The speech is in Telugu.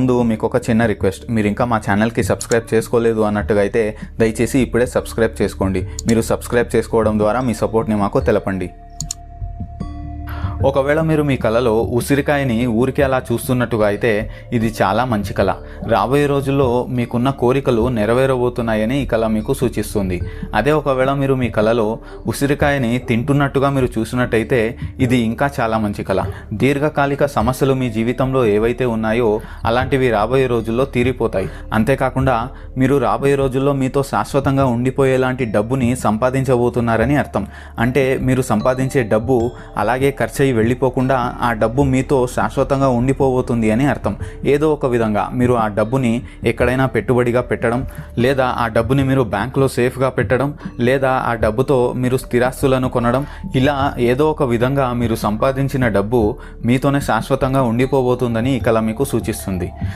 ముందు మీకు ఒక చిన్న రిక్వెస్ట్ మీరు ఇంకా మా ఛానల్కి సబ్స్క్రైబ్ చేసుకోలేదు అన్నట్టుగా అయితే దయచేసి ఇప్పుడే సబ్స్క్రైబ్ చేసుకోండి. మీరు సబ్స్క్రైబ్ చేసుకోవడం ద్వారా మీ సపోర్ట్ని మాకు తెలపండి. ఒకవేళ మీరు మీ కళలో ఉసిరికాయని ఊరికే అలా చూస్తున్నట్టుగా అయితే ఇది చాలా మంచి కళ. రాబోయే రోజుల్లో మీకున్న కోరికలు నెరవేరబోతున్నాయని ఈ కళ మీకు సూచిస్తుంది. అదే ఒకవేళ మీరు మీ కళలో ఉసిరికాయని తింటున్నట్టుగా మీరు చూసినట్టయితే ఇది ఇంకా చాలా మంచి కళ. దీర్ఘకాలిక సమస్యలు మీ జీవితంలో ఏవైతే ఉన్నాయో అలాంటివి రాబోయే రోజుల్లో తీరిపోతాయి. అంతేకాకుండా మీరు రాబోయే రోజుల్లో మీతో శాశ్వతంగా ఉండిపోయేలాంటి డబ్బుని సంపాదించబోతున్నారని అర్థం. అంటే మీరు సంపాదించే డబ్బు అలాగే ఖర్చు వెళ్ళిపోకుండా ఆ డబ్బు మీతో శాశ్వతంగా ఉండిపోబోతుంది అని అర్థం. ఏదో ఒక విధంగా మీరు ఆ డబ్బుని ఎక్కడైనా పెట్టుబడిగా పెట్టడం లేదా ఆ డబ్బుని మీరు బ్యాంకులో సేఫ్గా పెట్టడం లేదా ఆ డబ్బుతో మీరు స్థిరాస్తులను కొనడం ఇలా ఏదో ఒక విధంగా మీరు సంపాదించిన డబ్బు మీతోనే శాశ్వతంగా ఉండిపోబోతుందని ఈ కళ మీకు సూచిస్తుంది.